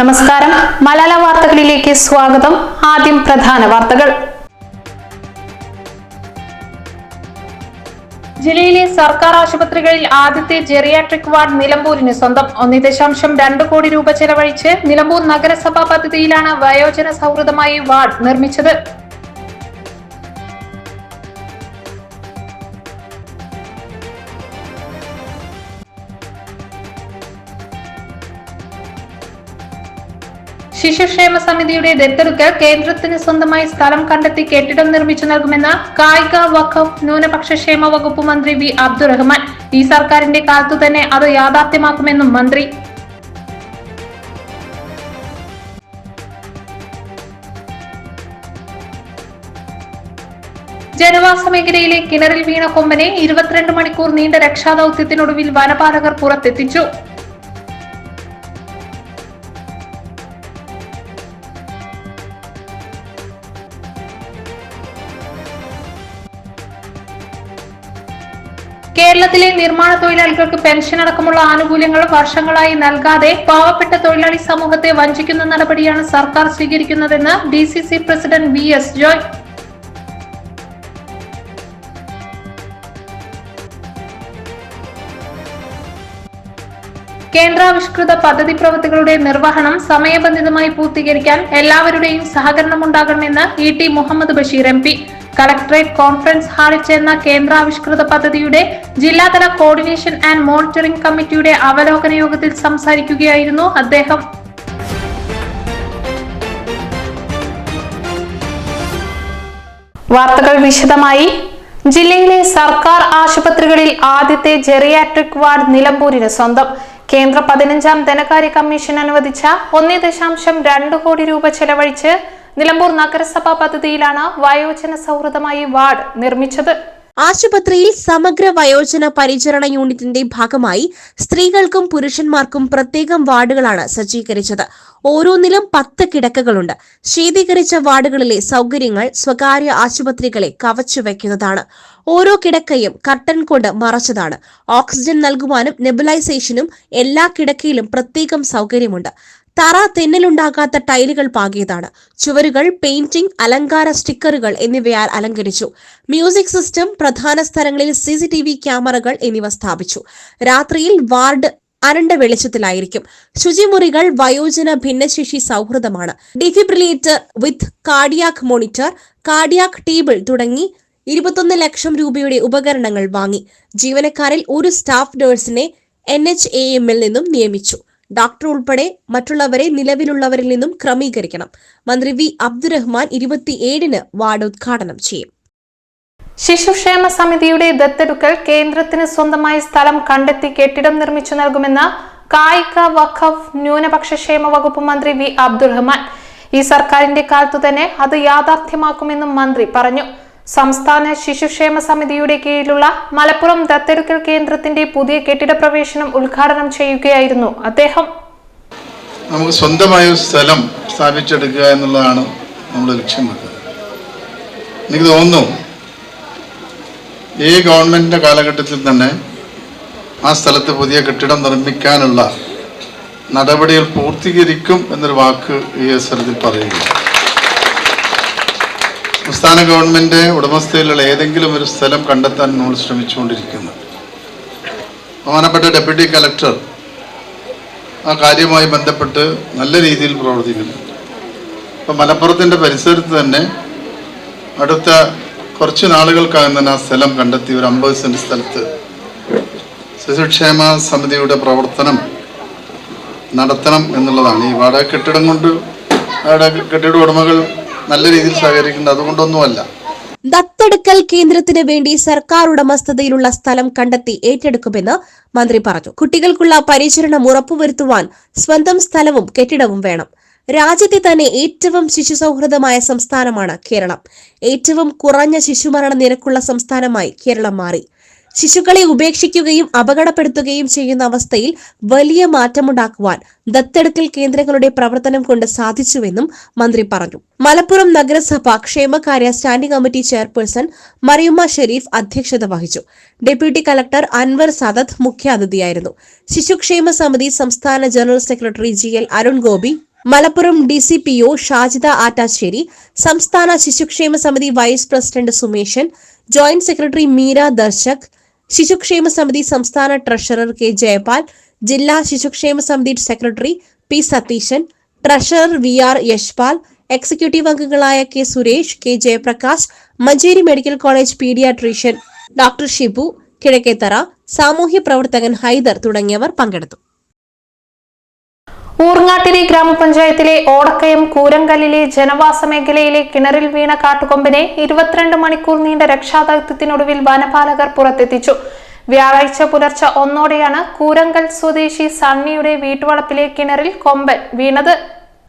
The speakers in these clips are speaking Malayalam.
നമസ്കാരം. മലയാള വാർത്തകളിലേക്ക് സ്വാഗതം. ആദ്യം പ്രധാന വാർത്തകൾ. ജില്ലയിലെ സർക്കാർ ആശുപത്രികളിൽ ആദ്യത്തെ ജെറിയാട്രിക് വാർഡ് നിലമ്പൂരിന് സ്വന്തം. ഒന്നേ ദശാംശം രണ്ട് കോടി രൂപ ചെലവഴിച്ച് നിലമ്പൂർ നഗരസഭാ പദ്ധതിയിലാണ് വയോജന സൗഹൃദമായി വാർഡ് നിർമ്മിച്ചത്. ശിശുക്ഷേമ സമിതിയുടെ ദത്തെടുക്കൽ കേന്ദ്രത്തിന് സ്വന്തമായി സ്ഥലം കണ്ടെത്തി കെട്ടിടം നിർമ്മിച്ചു നൽകുമെന്ന് കായിക വഖഫ് ന്യൂനപക്ഷ ക്ഷേമ വകുപ്പ് മന്ത്രി വി അബ്ദുറഹ്മാൻ ഈ സർക്കാരിന്റെ കാലത്തു തന്നെ അത് യാഥാർത്ഥ്യമാക്കുമെന്നും മന്ത്രി. ജനവാസ മേഖലയിലെ കിണറിൽ വീണ കൊമ്പനെ ഇരുപത്തിരണ്ട് മണിക്കൂർ നീണ്ട രക്ഷാദൌത്യത്തിനൊടുവിൽ വനപാലകർ പുറത്തെത്തിച്ചു. കേരളത്തിലെ നിർമ്മാണ തൊഴിലാളികൾക്ക് പെൻഷൻ അടക്കമുള്ള ആനുകൂല്യങ്ങൾ വർഷങ്ങളായി നൽകാതെ പാവപ്പെട്ട തൊഴിലാളി സമൂഹത്തെ വഞ്ചിക്കുന്ന നടപടിയാണ് സർക്കാർ സ്വീകരിക്കുന്നതെന്ന് D C C president V S Joy. കേന്ദ്രാവിഷ്കൃത പദ്ധതി പ്രവൃത്തികളുടെ നിർവഹണം സമയബന്ധിതമായി പൂർത്തീകരിക്കാൻ എല്ലാവരുടെയും സഹകരണമുണ്ടാകണമെന്ന് E T Muhammad Basheer M P. Collectorate conference ഹാളിൽ ചേർന്ന കേന്ദ്രാവിഷ്കൃത പദ്ധതിയുടെ ജില്ലാതല കോർഡിനേഷൻ ആൻഡ് മോണിറ്ററിംഗ് കമ്മിറ്റിയുടെ അവലോകന യോഗത്തിൽ സംസാരിക്കുകയായിരുന്നു അദ്ദേഹം. വാർത്തകൾ വിശദമായി. ജില്ലയിലെ സർക്കാർ ആശുപത്രികളിൽ ആദ്യത്തെ ജെറിയാട്രിക് വാർഡ് നിലമ്പൂരിന് സ്വന്തം. കേന്ദ്ര പതിനഞ്ചാം ധനകാര്യ കമ്മീഷൻ അനുവദിച്ച ഒന്നേ ദശാംശം രണ്ട് കോടി രൂപ ചെലവഴിച്ച് നിലമ്പൂർ നഗരസഭാ പദ്ധതിയിലാണ് വയോജന സൗഹൃദമായി വാർഡ് നിർമ്മിച്ചത്. ആശുപത്രിയിൽ സമഗ്ര വയോജന പരിചരണ യൂണിറ്റിന്റെ ഭാഗമായി സ്ത്രീകൾക്കും പുരുഷന്മാർക്കും പ്രത്യേകം വാർഡുകളാണ് സജ്ജീകരിച്ചത്. ഓരോന്നിലും പത്ത് കിടക്കകളുണ്ട്. ശീതീകരിച്ച വാർഡുകളിലെ സൗകര്യങ്ങൾ സ്വകാര്യ ആശുപത്രികളെ കവച്ചുവെക്കുന്നതാണ്. ഓരോ കിടക്കയും കർട്ടൻ കൊണ്ട് മറച്ചതാണ്. ഓക്സിജൻ നൽകുവാനും നെബുലൈസേഷനും എല്ലാ കിടക്കയിലും പ്രത്യേകം സൗകര്യമുണ്ട്. തറ തെന്നലുണ്ടാകാത്ത ടൈലുകൾ പാകിയതാണ്. ചുവരുകൾ പെയിന്റിംഗ് അലങ്കാര സ്റ്റിക്കറുകൾ എന്നിവയാൽ അലങ്കരിച്ചു. മ്യൂസിക് സിസ്റ്റം പ്രധാന സ്ഥലങ്ങളിൽ സി സി ടി വി ക്യാമറകൾ എന്നിവ സ്ഥാപിച്ചു. രാത്രിയിൽ വാർഡ് അരണ്ട വെളിച്ചത്തിലായിരിക്കും. ശുചിമുറികൾ വയോജന ഭിന്നശേഷി സൗഹൃദമാണ്. Defibrillator with cardiac monitor cardiac table തുടങ്ങി ഇരുപത്തൊന്ന് ലക്ഷം രൂപയുടെ ഉപകരണങ്ങൾ വാങ്ങി. ജീവനക്കാരിൽ ഒരു സ്റ്റാഫ് നഴ്സിനെ എൻ എച്ച് എ എമ്മിൽ നിന്നും നിയമിച്ചു. ഡോക്ടർ ഉൾപ്പെടെ മറ്റുള്ളവരെ നിലവിലുള്ളവരിൽ നിന്നും ക്രമീകരിക്കണം. മന്ത്രി വി. അബ്ദുറഹ്മാൻ ഇരുപത്തിയേഴിന് വാർഡ് ഉദ്ഘാടനം ചെയ്യും. ശിശുക്ഷേമ സമിതിയുടെ ദത്തെടുക്കൽ കേന്ദ്രത്തിന് സ്വന്തമായി സ്ഥലം കണ്ടെത്തി കെട്ടിടം നിർമ്മിച്ചു നൽകുമെന്ന് കായിക വഖഫ് ന്യൂനപക്ഷ ക്ഷേമ വകുപ്പ് മന്ത്രി വി. അബ്ദുറഹ്മാൻ. ഈ സർക്കാരിന്റെ കാലത്തു തന്നെ അത് യാഥാർത്ഥ്യമാക്കുമെന്നും മന്ത്രി പറഞ്ഞു. സംസ്ഥാന ശിശുക്ഷേമ സമിതിയുടെ കീഴിലുള്ള മലപ്പുറം ദത്തെടുക്കൽ കേന്ദ്രത്തിന്റെ പുതിയ കെട്ടിട പ്രവേശനം ഉദ്ഘാടനം ചെയ്യുകയായിരുന്നു അദ്ദേഹം. നമുക്ക് സ്വന്തമായ ഒരു സ്ഥലം സ്ഥാപിച്ചെടുക്കുക എന്നുള്ളതാണ് നമ്മുടെ ലക്ഷ്യം വെക്കുന്നത് എനിക്ക് തോന്നുന്നു ഈ ഗവൺമെന്റിന്റെ കാലഘട്ടത്തിൽ തന്നെ ആ സ്ഥലത്ത് പുതിയ കെട്ടിടം നിർമ്മിക്കാനുള്ള നടപടികൾ പൂർത്തീകരിക്കും എന്നൊരു വാക്ക് ഈ അവസരത്തിൽ പറയുക സംസ്ഥാന ഗവൺമെന്റ് ഉടമസ്ഥയിലുള്ള ഏതെങ്കിലും ഒരു സ്ഥലം കണ്ടെത്താൻ നമ്മൾ ശ്രമിച്ചുകൊണ്ടിരിക്കുന്നു. ബഹുമാനപ്പെട്ട ഡെപ്യൂട്ടി കലക്ടർ ആ കാര്യവുമായി ബന്ധപ്പെട്ട് നല്ല രീതിയിൽ പ്രവർത്തിക്കുന്നു. ഇപ്പം മലപ്പുറത്തിന്റെ പരിസരത്ത് തന്നെ അടുത്ത കുറച്ച് നാളുകൾക്കകം തന്നെ ആ സ്ഥലം കണ്ടെത്തി ഒരു അമ്പത് സെന്റ് സ്ഥലത്ത് ശിശുക്ഷേമ സമിതിയുടെ പ്രവർത്തനം നടത്തണം എന്നുള്ളതാണ്. ഈ വാടക കെട്ടിടം കൊണ്ട് അവിടെ കെട്ടിട ഉടമകൾ നല്ല രീതിയിൽ സഹകരിക്കുന്നുണ്ട്. അതുകൊണ്ടൊന്നുമല്ല. ദത്തെടുക്കൽ കേന്ദ്രത്തിന് വേണ്ടി സർക്കാർ ഉടമസ്ഥതയിലുള്ള സ്ഥലം കണ്ടെത്തി ഏറ്റെടുക്കുമെന്ന് മന്ത്രി പറഞ്ഞു. കുട്ടികൾക്കുള്ള പരിചരണം ഉറപ്പുവരുത്തുവാൻ സ്വന്തം സ്ഥലവും കെട്ടിടവും വേണം. രാജ്യത്തെ തന്നെ ഏറ്റവും ശിശു സൗഹൃദമായ സംസ്ഥാനമാണ് കേരളം. ഏറ്റവും കുറഞ്ഞ ശിശുമരണ നിരക്കുള്ള സംസ്ഥാനമായി കേരളം മാറി. ശിശുക്കളെ ഉപേക്ഷിക്കുകയും അപകടപ്പെടുത്തുകയും ചെയ്യുന്ന അവസ്ഥയിൽ വലിയ മാറ്റമുണ്ടാക്കുവാൻ ദത്തെടുക്കൽ കേന്ദ്രങ്ങളുടെ പ്രവർത്തനം കൊണ്ട് സാധിച്ചുവെന്നും മന്ത്രി പറഞ്ഞു. മലപ്പുറം നഗരസഭ ക്ഷേമകാര്യ standing committee chairperson Mariyumma Sherif അധ്യക്ഷത വഹിച്ചു. ഡെപ്യൂട്ടി കലക്ടർ അൻവർ സദത്ത് മുഖ്യാതിഥിയായിരുന്നു. ശിശുക്ഷേമ സമിതി സംസ്ഥാന general secretary G L Arun Gopi Malappuram D C P O Shajida Attassery സംസ്ഥാന ശിശുക്ഷേമ സമിതി vice president Sumeshan joint secretary Meera Darshak ശിശുക്ഷേമ സമിതി സംസ്ഥാന ട്രഷറർ കെ ജയപാൽ ജില്ലാ ശിശുക്ഷേമ സമിതി secretary P Satheesan treasurer V R Yashpal executive അംഗങ്ങളായ K Suresh K Jayaprakash Manjeri medical college paediatrician doctor Shibu Kizhakkethara സാമൂഹ്യ പ്രവർത്തകൻ ഹൈദർ തുടങ്ങിയവർ പങ്കെടുത്തു. ഊർങ്ങാട്ടിരി ഗ്രാമപഞ്ചായത്തിലെ ഓടക്കയം കൂരങ്കല്ലിലെ ജനവാസ മേഖലയിലെ കിണറിൽ വീണ കാട്ടുകൊമ്പിനെ ഇരുപത്തിരണ്ട് മണിക്കൂർ നീണ്ട രക്ഷാദൗത്യത്തിനൊടുവിൽ വനപാലകർ പുറത്തെത്തിച്ചു. വ്യാഴാഴ്ച പുലർച്ചെ ഒന്നോടെയാണ് കൂരങ്കൽ സ്വദേശി സണ്ണിയുടെ വീട്ടുവളപ്പിലെ കിണറിൽ കൊമ്പൻ വീണത്.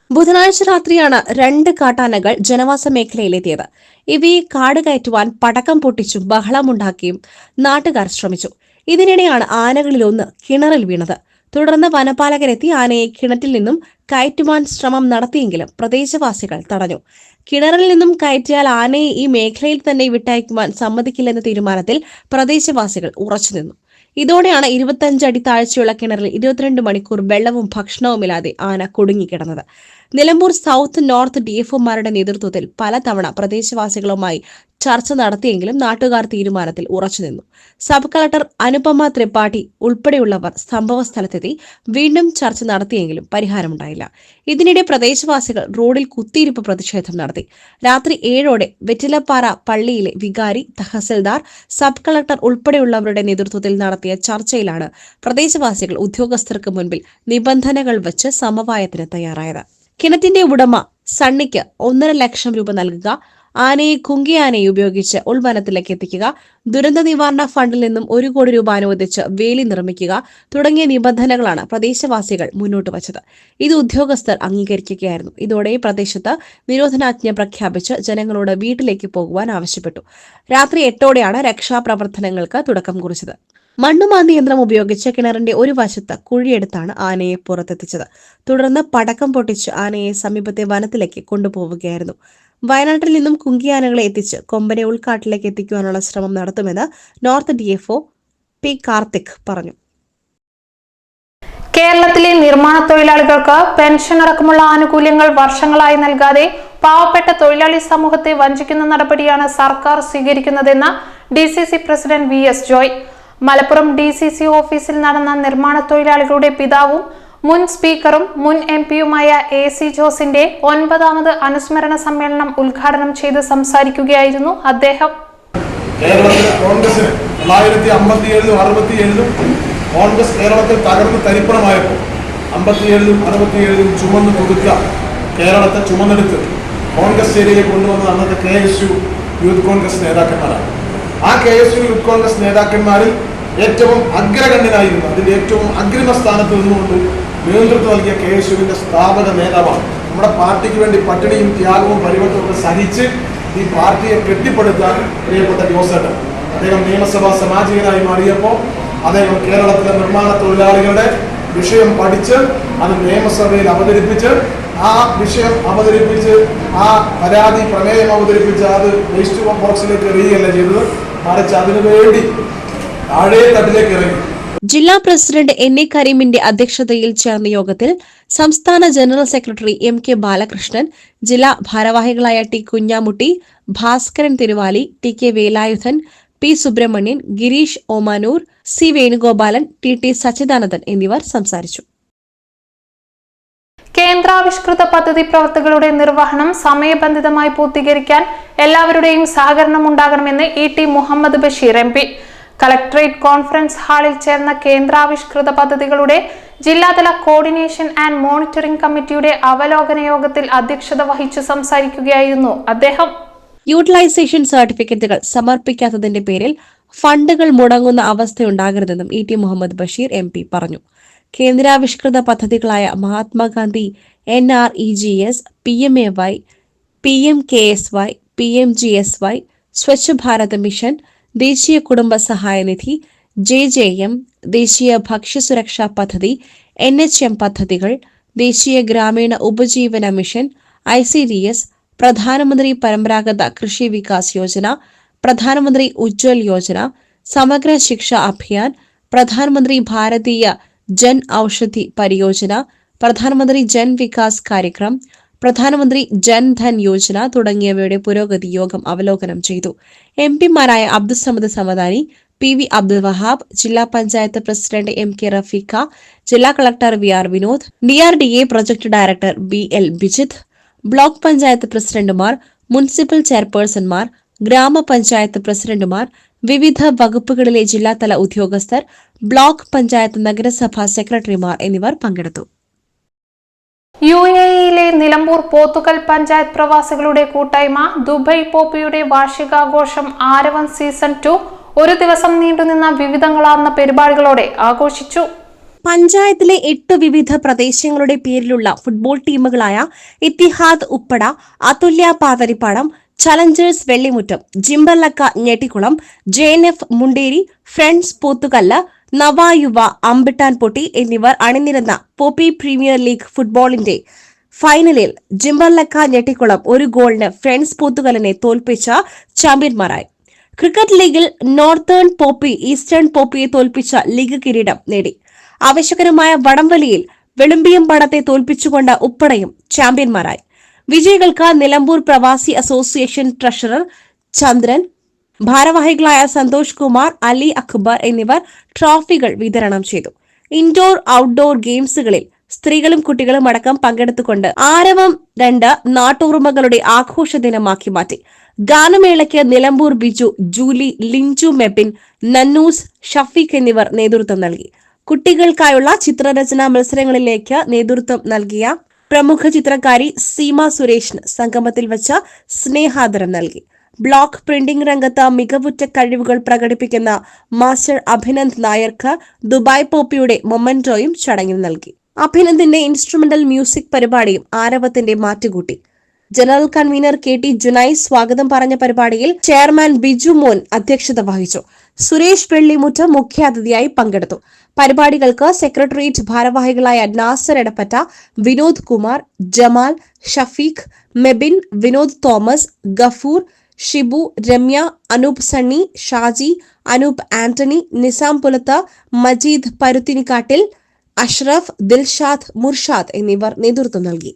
ബുധനാഴ്ച രാത്രിയാണ് രണ്ട് കാട്ടാനകൾ ജനവാസ മേഖലയിലെത്തിയത്. ഇവയെ കാട് കയറ്റുവാൻ പടക്കം പൊട്ടിച്ചും ബഹളമുണ്ടാക്കിയും നാട്ടുകാർ ശ്രമിച്ചു. ഇതിനിടെയാണ് ആനകളിലൊന്ന് കിണറിൽ വീണത്. തുടർന്ന് വനപാലകരെത്തി ആനയെ കിണറ്റിൽ നിന്നും കയറ്റുവാൻ ശ്രമം നടത്തിയെങ്കിലും പ്രദേശവാസികൾ തടഞ്ഞു. കിണറിൽ നിന്നും കയറ്റിയാൽ ആനയെ ഈ മേഖലയിൽ തന്നെ വിട്ടയക്കുവാൻ സമ്മതിക്കില്ലെന്ന തീരുമാനത്തിൽ പ്രദേശവാസികൾ ഉറച്ചുനിന്നു ഇതോടെയാണ് ഇരുപത്തഞ്ച് അടി താഴ്ചയുള്ള കിണറിൽ ഇരുപത്തിരണ്ട് മണിക്കൂർ വെള്ളവും ഭക്ഷണവുമില്ലാതെ ആന കുടുങ്ങിക്കിടന്നത്. നിലമ്പൂർ സൗത്ത് നോർത്ത് ഡിഎഫ്ഒമാരുടെ നേതൃത്വത്തിൽ പലതവണ പ്രദേശവാസികളുമായി ചർച്ച നടത്തിയെങ്കിലും നാട്ടുകാർ തീരുമാനത്തിൽ ഉറച്ചുനിന്നു. സബ് കളക്ടർ അനുപമ ത്രിപാഠി ഉൾപ്പെടെയുള്ളവർ സംഭവസ്ഥലത്തെത്തി വീണ്ടും ചർച്ച നടത്തിയെങ്കിലും പരിഹാരമുണ്ടായില്ല. ഇതിനിടെ പ്രദേശവാസികൾ റോഡിൽ കുത്തിയിരിപ്പ് പ്രതിഷേധം നടത്തി. രാത്രി ഏഴോടെ വെറ്റിലപ്പാറ പള്ളിയിലെ വികാരി തഹസിൽദാർ സബ് കളക്ടർ ഉൾപ്പെടെയുള്ളവരുടെ നേതൃത്വത്തിൽ നടത്തിയ ചർച്ചയിലാണ് പ്രദേശവാസികൾ ഉദ്യോഗസ്ഥർക്ക് മുൻപിൽ നിബന്ധനകൾ വച്ച് സമവായത്തിന് തയ്യാറായത്. കിണറ്റിന്റെ ഉടമ സണ്ണിക്ക് ഒന്നര ലക്ഷം രൂപ നൽകുക. ആനയെ കുങ്കിയാനയെ ഉപയോഗിച്ച് ഉൾവനത്തിലേക്ക് എത്തിക്കുക. ദുരന്ത നിവാരണ ഫണ്ടിൽ നിന്നും ഒരു കോടി രൂപ അനുവദിച്ച് വേലി നിർമ്മിക്കുക തുടങ്ങിയ നിബന്ധനകളാണ് പ്രദേശവാസികൾ മുന്നോട്ട് വച്ചത്. ഇത് ഉദ്യോഗസ്ഥർ അംഗീകരിക്കുകയായിരുന്നു. ഇതോടെ പ്രദേശത്ത് നിരോധനാജ്ഞ പ്രഖ്യാപിച്ച് ജനങ്ങളോട് വീട്ടിലേക്ക് പോകുവാൻ ആവശ്യപ്പെട്ടു. രാത്രി എട്ടോടെയാണ് രക്ഷാപ്രവർത്തനങ്ങൾക്ക് തുടക്കം കുറിച്ചത്. മണ്ണുമാന്തി യന്ത്രം ഉപയോഗിച്ച് കിണറിന്റെ ഒരു വശത്ത് കുഴിയെടുത്താണ് ആനയെ പുറത്തെത്തിച്ചത്. തുടർന്ന് പടക്കം പൊട്ടിച്ച് ആനയെ സമീപത്തെ വനത്തിലേക്ക് കൊണ്ടുപോവുകയായിരുന്നു. വയനാട്ടിൽ നിന്നും കുങ്കിയാനകളെ എത്തിച്ച് കൊമ്പനെ ഉൾക്കാട്ടിലേക്ക് എത്തിക്കുവാനുള്ള ശ്രമം നടത്തുമെന്ന് north D DFO P Karthik പറഞ്ഞു. കേരളത്തിലെ നിർമ്മാണ തൊഴിലാളികൾക്ക് പെൻഷൻ അടക്കമുള്ള ആനുകൂല്യങ്ങൾ വർഷങ്ങളായി നൽകാതെ പാവപ്പെട്ട തൊഴിലാളി സമൂഹത്തെ വഞ്ചിക്കുന്ന നടപടിയാണ് സർക്കാർ സ്വീകരിക്കുന്നതെന്ന് D C C president V S Joy. Malappuram D C C ഓഫീസിൽ നടന്ന നിർമ്മാണ തൊഴിലാളികളുടെ പിതാവും മുൻ സ്പീക്കറും മുൻ എം പിയുമായ എ സി ജോസിന്റെ ഒൻപതാമത് അനുസ്മരണ സമ്മേളനം ഉദ്ഘാടനം ചെയ്ത് സംസാരിക്കുകയായിരുന്നു അദ്ദേഹം. കേരളത്തിൽ കോൺഗ്രസിന് തൊള്ളായിരത്തി അമ്പത്തി ഏഴിലും അറുപത്തി ഏഴിലും കോൺഗ്രസ് കേരളത്തിൽ തകർന്ന് തരിപ്പണമായപ്പോൾ അമ്പത്തിയേഴിലും അറുപത്തിയേഴിലും ചുമന്ന് കേരളത്തെ ചുമന്നെടുത്ത് കോൺഗ്രസ് ചേരിയിലേക്ക് കൊണ്ടുവന്നത് അന്നത്തെ K S U youth Congress നേതാക്കന്മാരാണ്. ആ K S U youth Congress നേതാക്കന്മാരിൽ ഏറ്റവും അഗ്രഗണ്യനായിരുന്നു. അതിന്റെ ഏറ്റവും അഗ്രിമ സ്ഥാനത്ത് നിന്നുകൊണ്ട് നേതൃത്വം നൽകിയ കെ സ്ഥാപക നേതാവാണ്. നമ്മുടെ പാർട്ടിക്ക് വേണ്ടി പട്ടിണിയും ത്യാഗവും പരിവർത്തനവും സഹിച്ച് ഈ പാർട്ടിയെ കെട്ടിപ്പടുത്താൻ പ്രിയപ്പെട്ട ജോസേട്ടൻ. അദ്ദേഹം നിയമസഭാ സമാജികനായി മാറിയപ്പോൾ അദ്ദേഹം കേരളത്തിലെ നിർമ്മാണ തൊഴിലാളികളുടെ വിഷയം പഠിച്ച് അത് നിയമസഭയിൽ അവതരിപ്പിച്ച് ആ വിഷയം അവതരിപ്പിച്ച് ആ പരാതി പ്രമേയം അവതരിപ്പിച്ച് അത് വേസ്റ്റ് ബോക്സിലേക്ക് എറിയുകയല്ല ചെയ്തത്. മറിച്ച് അതിനു വേണ്ടി ഇറങ്ങി. ജില്ലാ പ്രസിഡന്റ് എൻ എ കരീമിന്റെ അധ്യക്ഷതയിൽ ചേർന്ന യോഗത്തിൽ സംസ്ഥാന general secretary M K Balakrishnan ജില്ലാ ഭാരവാഹികളായ T Kunhamutti Bhaskaran Thiruvali T K Velayudhan P Subrahmanyan Girish Omanoor C Venugopalan T T Sachidanandan എന്നിവർ സംസാരിച്ചു. കേന്ദ്രാവിഷ്കൃത പദ്ധതി പ്രവർത്തികളുടെ നിർവഹണം സമയബന്ധിതമായി പൂർത്തീകരിക്കാൻ എല്ലാവരുടെയും സഹകരണം ഉണ്ടാകണമെന്ന് E T Muhammad Basheer M P collectorate conference ഹാളിൽ ചേർന്ന കേന്ദ്രാവിഷ്കൃത പദ്ധതികളുടെ ജില്ലാതല കോർഡിനേഷൻ ആൻഡ് മോണിറ്ററിംഗ് കമ്മിറ്റിയുടെ അവലോകന യോഗത്തിൽ അധ്യക്ഷത വഹിച്ചു സംസാരിക്കുകയായിരുന്നു അദ്ദേഹം. യൂട്ടിലൈസേഷൻ സർട്ടിഫിക്കറ്റുകൾ സമർപ്പിക്കാത്തതിന്റെ പേരിൽ ഫണ്ടുകൾ മുടങ്ങുന്ന അവസ്ഥയുണ്ടാകരുതെന്നും E T Muhammad Basheer M P പറഞ്ഞു. കേന്ദ്രാവിഷ്കൃത പദ്ധതികളായ Mahatma Gandhi N R E G S P M A Y P M K S Y P M G S Y Swachh Bharat mission ദേശീയ കുടുംബ സഹായനിധി ജെ ജെ എം ദേശീയ ഭക്ഷ്യസുരക്ഷാ പദ്ധതി എൻ എച്ച് എം പദ്ധതികൾ ദേശീയ ഗ്രാമീണ ഉപജീവന mission I C D S പ്രധാനമന്ത്രി പരമ്പരാഗത കൃഷി വികാസ് യോജന പ്രധാനമന്ത്രി ഉജ്ജ്വൽ യോജന സമഗ്ര ശിക്ഷ അഭിയാൻ പ്രധാനമന്ത്രി ഭാരതീയ ജൻ ഔഷധി പരിയോജന പ്രധാനമന്ത്രി ജൻ വികാസ് കാര്യക്രം പ്രധാനമന്ത്രി ജൻധൻ യോജന തുടങ്ങിയവയുടെ പുരോഗതി യോഗം അവലോകനം ചെയ്തു. എം പിമാരായ അബ്ദുസമദ് സമദാനി പി വി അബ്ദുൽ വഹാബ് ജില്ലാ panchayat president M K Rafeeqa ജില്ലാ collector V R Vinod D R D A project director B L Bijith block panchayat പ്രസിഡന്റുമാർ മുനിസിപ്പൽ ചെയർപേഴ്സൺമാർ ഗ്രാമപഞ്ചായത്ത് പ്രസിഡന്റുമാർ വിവിധ വകുപ്പുകളിലെ ജില്ലാതല ഉദ്യോഗസ്ഥർ ബ്ലോക്ക് പഞ്ചായത്ത് നഗരസഭാ സെക്രട്ടറിമാർ എന്നിവർ പങ്കെടുത്തു. യു എ ഇയിലെ നിലമ്പൂർ പോത്തുകൽ പഞ്ചായത്ത് പ്രവാസികളുടെ കൂട്ടായ്മ ദുബൈ പോപ്പിയുടെ വാർഷികാഘോഷം ആരവൻ സീസൺ ടു ഒരു ദിവസം നീണ്ടുനിന്ന വിവിധങ്ങളാർന്ന പരിപാടികളോടെ ആഘോഷിച്ചു. പഞ്ചായത്തിലെ എട്ട് വിവിധ പ്രദേശങ്ങളുടെ പേരിലുള്ള football ടീമുകളായ Ittihad Uppada Athulya Pathirippadam challengers Vellimuttam Jimberlakka Njettikulam J N F Munderi friends Pothukallu Navayuva Ambittan Potti എന്നിവർ അണിനിരന്ന പോപ്പി പ്രീമിയർ ലീഗ് ഫുട്ബോളിന്റെ ഫൈനലിൽ ജിംബർലക്ക ഞെട്ടിക്കുളം ഒരു ഗോളിന് ഫ്രണ്ട്സ് പോത്തുകലിനെ തോൽപ്പിച്ച ചാമ്പ്യന്മാരായി. ക്രിക്കറ്റ് ലീഗിൽ നോർത്തേൺ പോപ്പി ഈസ്റ്റേൺ പോപ്പിയെ തോൽപ്പിച്ച ലീഗ് കിരീടം നേടി. ആവശ്യകരമായ വടംവലിയിൽ വെളുമ്പിയം പടത്തെ തോൽപ്പിച്ചുകൊണ്ട് ഉപ്പടയും ചാമ്പ്യന്മാരായി. വിജയികൾക്ക് നിലമ്പൂർ പ്രവാസി അസോസിയേഷൻ ട്രഷറർ ചന്ദ്രൻ ഭാരവാഹികളായ സന്തോഷ് കുമാർ അലി അക്ബർ എന്നിവർ ട്രോഫികൾ വിതരണം ചെയ്തു. ഇൻഡോർ ഔട്ട്ഡോർ ഗെയിംസുകളിൽ സ്ത്രീകളും കുട്ടികളും അടക്കം പങ്കെടുത്തുകൊണ്ട് ആരവം രണ്ട് നാട്ടുറുമകളുടെ ആഘോഷ ദിനമാക്കി മാറ്റി. ഗാനമേളയ്ക്ക് നിലമ്പൂർ ബിജു ജൂലി ലിഞ്ചു മെബിൻ നന്നൂസ് ഷഫീഖ് എന്നിവർ നേതൃത്വം നൽകി. കുട്ടികൾക്കായുള്ള ചിത്രരചനാ മത്സരങ്ങളിലേക്ക് നേതൃത്വം നൽകിയ പ്രമുഖ ചിത്രകാരി സീമ സുരേഷിന് സംഗമത്തിൽ വച്ച് സ്നേഹാദരം നൽകി. ബ്ലോക്ക് പ്രിന്റിംഗ് രംഗത്ത് മികവുറ്റ കഴിവുകൾ പ്രകടിപ്പിക്കുന്ന മാസ്റ്റർ അഭിനന്ദ് നായർക്ക് ദുബായ് പോപ്പിയുടെ മൊമന്റോയും ചടങ്ങിൽ നൽകി. അഭിനന്ദിന്റെ ഇൻസ്ട്രുമെന്റൽ മ്യൂസിക് പരിപാടിയും ആരവത്തിന്റെ മാറ്റുകൂട്ടി. General convener K T Junai സ്വാഗതം പറഞ്ഞ പരിപാടിയിൽ ചെയർമാൻ ബിജു മോൻ അധ്യക്ഷത വഹിച്ചു. സുരേഷ് വെള്ളിമുറ്റ മുഖ്യാതിഥിയായി പങ്കെടുത്തു. പരിപാടികൾക്ക് സെക്രട്ടേറിയറ്റ് ഭാരവാഹികളായ നാസർ എടപ്പറ്റ വിനോദ് കുമാർ ജമാൽ ഷഫീഖ് മെബിൻ വിനോദ് തോമസ് ഗഫൂർ ഷിബു രമ്യ അനൂപ് സണ്ണി ഷാജി അനൂപ് ആന്റണി നിസാം പുലത്ത് മജീദ് പരുത്തിനിക്കാട്ടിൽ അഷ്റഫ് ദിൽഷാദ് മുർഷാദ് എന്നിവർ നേതൃത്വം നൽകി.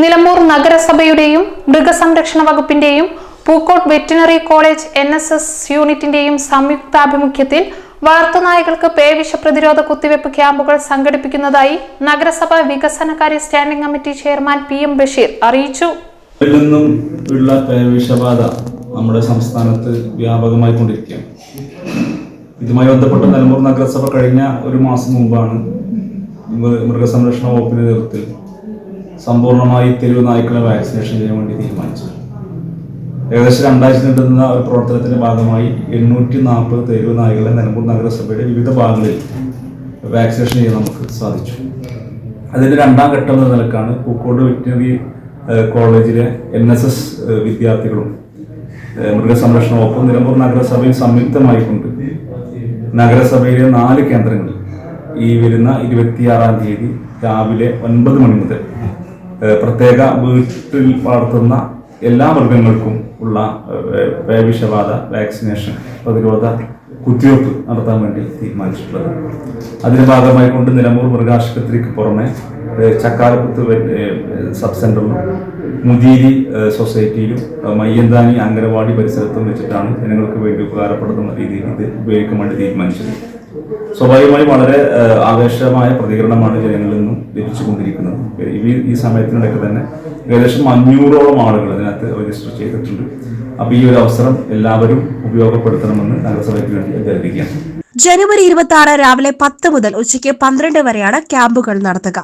നിലമ്പൂർ നഗരസഭയുടെയും മൃഗസംരക്ഷണ വകുപ്പിന്റെയും Pookode veterinary college N S S യൂണിറ്റിന്റെയും സംയുക്താഭിമുഖ്യത്തിൽ വളർത്തുനായകൾക്ക് പേവിഷ പ്രതിരോധ കുത്തിവയ്പ് ക്യാമ്പുകൾ സംഘടിപ്പിക്കുന്നതായി നഗരസഭ വികസനകാര്യ standing committee chairman P M Basheer അറിയിച്ചു. ഉള്ള പേവിഷബാധ നമ്മുടെ സംസ്ഥാനത്ത് വ്യാപകമായി കൊണ്ടിരിക്കുകയാണ് ഇതുമായി ബന്ധപ്പെട്ട് നിലമ്പൂർ നഗരസഭ കഴിഞ്ഞ ഒരു മാസം മുമ്പാണ് മൃഗസംരക്ഷണ വകുപ്പിന്റെ നേതൃത്വത്തിൽ സമ്പൂർണമായി തെരുവ് നായ്ക്കളെ വാക്സിനേഷൻ ചെയ്യാൻ വേണ്ടി തീരുമാനിച്ചു ഏകദേശം രണ്ടാഴ്ച നീണ്ടുന്ന ഒരു പ്രവർത്തനത്തിന്റെ ഭാഗമായി എണ്ണൂറ്റി നാൽപ്പത് തെരുവ് നായ്ക്കളെ നിലമ്പൂർ നഗരസഭയുടെ വിവിധ ഭാഗങ്ങളിൽ വാക്സിനേഷൻ ചെയ്യാൻ നമുക്ക് സാധിച്ചു. അതിന്റെ രണ്ടാം ഘട്ടം എന്ന നിലക്കാണ് പൂക്കോട് വെറ്റിനറി കോളേജിലെ എൻ എസ് എസ് വിദ്യാർത്ഥികളും മൃഗസംരക്ഷണ വകുപ്പും നിലമ്പൂർ നഗരസഭയും സംയുക്തമായിക്കൊണ്ട് നഗരസഭയിലെ നാല് കേന്ദ്രങ്ങളിൽ ഈ വരുന്ന ഇരുപത്തിയാറാം തീയതി രാവിലെ ഒൻപത് മണി മുതൽ പ്രത്യേക വീട്ടിൽ വളർത്തുന്ന എല്ലാ മൃഗങ്ങൾക്കും ഉള്ള വേവിഷബാധ വാക്സിനേഷൻ പ്രതിരോധ കുത്തിവയ്പ്പ് നടത്താൻ വേണ്ടി തീരുമാനിച്ചിട്ടുള്ളത്. അതിന്റെ ഭാഗമായി കൊണ്ട് നിലമ്പൂർ മൃഗാശുപത്രിക്ക് പുറമെ ചക്കാലക്കുത്ത് സബ് സെന്ററിലും മുദീരി സൊസൈറ്റിയിലും മയ്യന്താനി അംഗനവാടി പരിസരത്തും വെച്ചിട്ടാണ് ജനങ്ങൾക്ക് വേണ്ടി ഉപകാരപ്പെടുന്ന രീതിയിൽ ഇത് ഉപയോഗിക്കാൻ വേണ്ടി തീരുമാനിച്ചത്. സ്വാഭാവികമായി വളരെ ആവേശമായ പ്രതികരണമാണ് ജനങ്ങളിൽ നിന്നും ലഭിച്ചുകൊണ്ടിരിക്കുന്നത്. ഈ ഈ സമയത്തിനിടയ്ക്ക് തന്നെ ഏകദേശം അഞ്ഞൂറോളം ആളുകൾ അതിനകത്ത് രജിസ്റ്റർ ചെയ്തിട്ടുണ്ട്. അപ്പൊ ഈ ഒരു അവസരം എല്ലാവരും ഉപയോഗപ്പെടുത്തണമെന്ന് നഗരസഭയ്ക്ക് വേണ്ടി അഭ്യർത്ഥിക്കുകയാണ് ജനുവരി ഇരുപത്തി ആറ് രാവിലെ പത്ത് മുതൽ ഉച്ചയ്ക്ക് പന്ത്രണ്ട് വരെയാണ് ക്യാമ്പുകൾ നടത്തുക.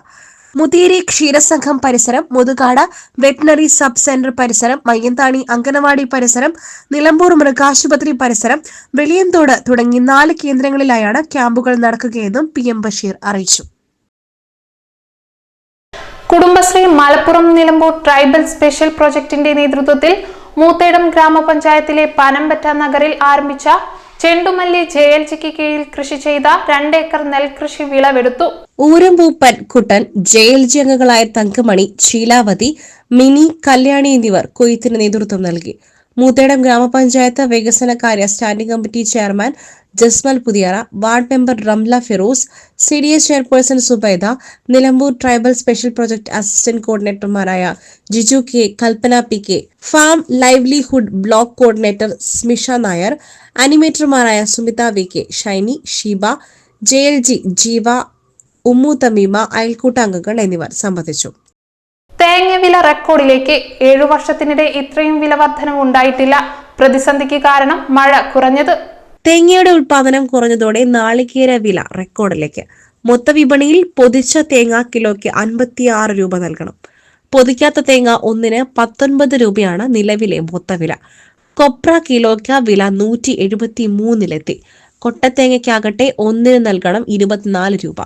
മുതിരി ക്ഷീരസംഘം പരിസരം മുതുകാട് വെറ്റിനറി സബ് സെന്റർ പരിസരം മയ്യന്താണി അങ്കനവാടി പരിസരം നിലമ്പൂർ മൃഗാശുപത്രി പരിസരം വെളിയന്തോട് തുടങ്ങി നാല് കേന്ദ്രങ്ങളിലായാണ് ക്യാമ്പുകൾ നടക്കുകയെന്നും പി എം ബഷീർ അറിയിച്ചു. കുടുംബശ്രീ മലപ്പുറം നിലമ്പൂർ ട്രൈബൽ സ്പെഷ്യൽ പ്രൊജക്ടിന്റെ നേതൃത്വത്തിൽ മൂത്തേടം ഗ്രാമപഞ്ചായത്തിലെ പനമ്പറ്റ നഗറിൽ ആരംഭിച്ച ചെണ്ടുമല്ലി ജെ എൽ ജിക്ക് കീഴിൽ കൃഷി ചെയ്ത രണ്ടേക്കർ നെൽകൃഷി വിളവെടുത്തു. ഊരമ്പൂപ്പൻ കുട്ടൻ ജെ എൽ ജി അംഗങ്ങളായ തങ്കമണി ശീലാവതി മിനി കല്യാണി എന്നിവർ കൊയ്ത്തിന് നേതൃത്വം നൽകി. മൂത്തേടം ഗ്രാമപഞ്ചായത്ത് വികസനകാര്യ standing committee chairman Jasmal Puthiyara ward member Ramla Firoz C D S chairperson Subaida Nilambur tribal special project assistant കോർഡിനേറ്റർമാരായ Jiju K Kalpana P K farm livelihood block coordinator Smisha Nair അനിമേറ്റർമാരായ Sumitha V K Shiny Sheeba J L G Jeeva Ummu Thameema അയൽക്കൂട്ട അംഗങ്ങൾ എന്നിവർ സംബന്ധിച്ചു. തേങ്ങവില റെക്കോർഡിലേക്ക് ഏഴു വർഷത്തിനിടെ ഇത്രയും വില വർധനവ് ഉണ്ടായിട്ടില്ല പ്രതിസന്ധിക്ക് കാരണം മഴ കുറഞ്ഞത് തേങ്ങയുടെ ഉൽപാദനം കുറഞ്ഞതോടെ നാളികേര വില റെക്കോർഡിലേക്ക്. മൊത്തവിപണിയിൽ പൊതിച്ച തേങ്ങ കിലോയ്ക്ക് അൻപത്തിയാറ് രൂപ നൽകണം. പൊതിക്കാത്ത തേങ്ങ ഒന്നിന് പത്തൊൻപത് രൂപയാണ് നിലവിലെ മൊത്തവില കൊപ്ര കിലോയ്ക്ക് വില നൂറ്റി എഴുപത്തി മൂന്നിലെത്തി കൊട്ടത്തേങ്ങയ്ക്കാകട്ടെ ഒന്നിന് നൽകണം ഇരുപത്തിനാല് രൂപ.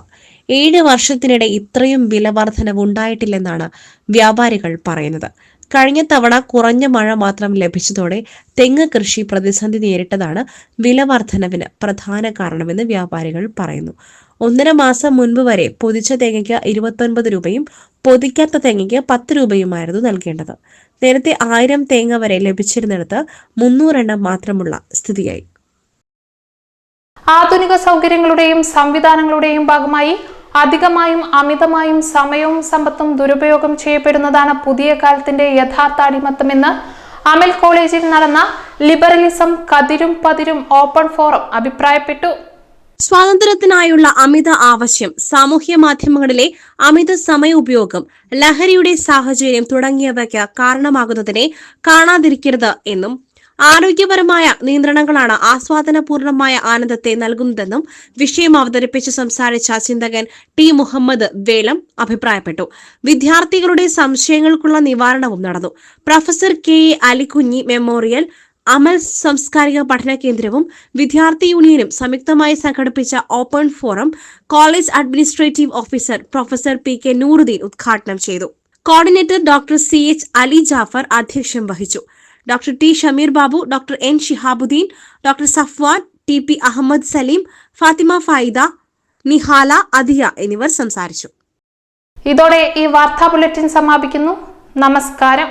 ഏഴ് വർഷത്തിനിടെ ഇത്രയും വില വർധനവ് ഉണ്ടായിട്ടില്ലെന്നാണ് വ്യാപാരികൾ പറയുന്നത്. കഴിഞ്ഞ തവണ കുറഞ്ഞ മഴ മാത്രം ലഭിച്ചതോടെ തെങ്ങ് കൃഷി പ്രതിസന്ധി നേരിട്ടതാണ് വില വർധനവിന് പ്രധാന കാരണമെന്ന് വ്യാപാരികൾ പറയുന്നു. ഒന്നര മാസം മുൻപ് വരെ പൊതിച്ച തേങ്ങയ്ക്ക് ഇരുപത്തൊൻപത് രൂപയും പൊതിക്കാത്ത തേങ്ങയ്ക്ക് പത്ത് രൂപയുമായിരുന്നു നൽകേണ്ടത്. നേരത്തെ ആയിരം തേങ്ങ വരെ ലഭിച്ചിരുന്നിടത്ത് മുന്നൂറെണ്ണം മാത്രമുള്ള സ്ഥിതിയായി. ആധുനിക സൗകര്യങ്ങളുടെയും സംവിധാനങ്ങളുടെയും ഭാഗമായി അധികമായും അമിതമായും സമയവും സമ്പത്തും ദുരുപയോഗം ചെയ്യപ്പെടുന്നതാണ് പുതിയ കാലത്തിന്റെ യഥാർത്ഥ അടിമത്തമെന്ന് അമൽ കോളേജിൽ നടന്ന ലിബറലിസം കതിരും പതിരും ഓപ്പൺ ഫോറം അഭിപ്രായപ്പെട്ടു. സ്വാതന്ത്ര്യത്തിനായുള്ള അമിത ആവശ്യം സാമൂഹ്യ മാധ്യമങ്ങളിലെ അമിത സമയ ഉപയോഗം ലഹരിയുടെ സാഹചര്യം തുടങ്ങിയവയ്ക്ക് കാരണമാകുന്നതിനെ കാണാതിരിക്കരുത് എന്നും ആരോഗ്യപരമായ നിയന്ത്രണങ്ങളാണ് ആസ്വാദനപൂർണമായ ആനന്ദത്തെ നൽകുന്നതെന്നും വിഷയം അവതരിപ്പിച്ച് സംസാരിച്ച ചിന്തകൻ ടി മുഹമ്മദ് വേലം അഭിപ്രായപ്പെട്ടു. വിദ്യാർത്ഥികളുടെ സംശയങ്ങൾക്കുള്ള നിവാരണവും നടന്നു. Professor K A Alikunji memorial Amal സാംസ്കാരിക പഠന കേന്ദ്രവും വിദ്യാർത്ഥി യൂണിയനും സംയുക്തമായി സംഘടിപ്പിച്ച open forum college administrative officer professor P K Nooruddin ഉദ്ഘാടനം ചെയ്തു. Coordinator doctor C H Ali Jafar അധ്യക്ഷം വഹിച്ചു. Doctor T Shameer Babu doctor N Shihabuddin doctor Safwan T P Ahammed Saleem Fathima Fayida Nihala Adiya എന്നിവർ സംസാരിച്ചു. ഇതോടെ ഈ വാർത്താ ബുള്ളറ്റിൻ സമാപിക്കുന്നു. നമസ്കാരം.